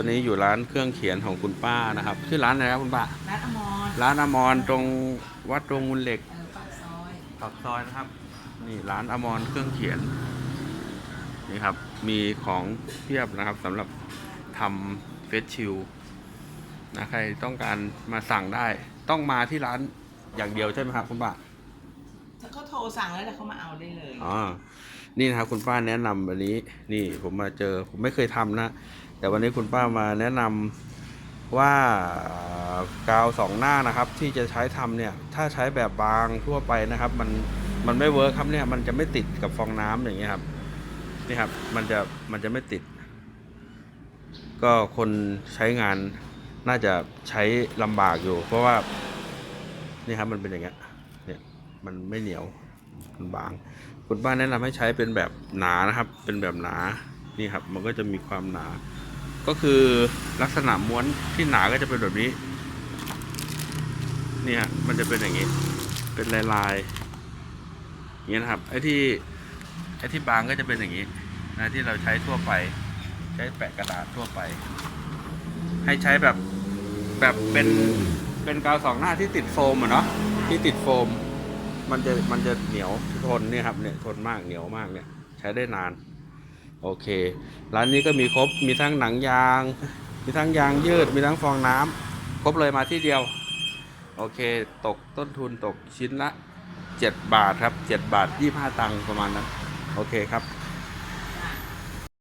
ตัวนี้อยู่ร้านเครื่องเขียนของคุณป้านะครับ ชื่อร้านอะไรครับคุณป้า ร้านอมรร้านอมรตรงวัดตรงมูลเหล็กเออปากซอยปากซอยนะครับ นี่ร้านอมรเครื่องเขียน นี่ครับ มีของเพียบนะครับสำหรับทำเฟสชิลนะใครต้องการมาสั่งได้ ต้องมาที่ร้านอย่างเดียวใช่ไหมครับคุณป้าถ้าเขา โทรสั่งแล้วเดี๋ยวเขามาเอาได้เลย อ๋อ นี่นะครับคุณป้าแนะนำวันนี้ นี่ผมมาเจอผมไม่เคยทำนะ แต่วันนี้คุณป้ามาแนะนำว่ากาวสองหน้านะครับ ที่จะใช้ทำเนี่ย ถ้าใช้แบบบางทั่วไปนะครับ มันมันไม่เวิร์คครับเนี่ย มันจะไม่ติดกับฟองน้ำอย่างเงี้ยครับ นี่ครับ มันจะมันจะไม่ติด ก็คนใช้งานน่าจะใช้ลำบากอยู่ เพราะว่า นี่ครับมันเป็นอย่างเงี้ยเนี่ย มันไม่เหนียวมันบาง คุณป้าแนะนำให้ใช้เป็นแบบหนานะครับ เป็นแบบหนา นี่ครับ มันก็จะมีความหนา ก็คือลักษณะม้วนที่หนาก็จะเป็นแบบนี้ นี่ฮะ มันจะเป็นอย่างนี้ เป็นลายลายๆอย่างนี้นะครับ ไอ้ที่ไอ้ที่บางก็จะเป็นอย่างนี้นะที่เราใช้ทั่วไป ใช้แปะกระดาษทั่วไป ให้ใช้แบบแบบเป็นเป็นกาวสองหน้าที่ติดโฟมอะเนาะที่ติดโฟม มันจะมันจะเหนียวทนเนี่ยครับเนี่ยทนมากเหนียวมากเนี่ย ใช้ได้นาน โอเค ร้านนี้ก็มีครบมีทั้งหนังยาง มีทั้งยางยืด มีทั้งฟองน้ำครบเลยมาที่เดียว โอเค ตกต้นทุนตกชิ้นละ 7 บาทครับ 7 บาท 25 ตังค์ประมาณนั้น โอเคครับ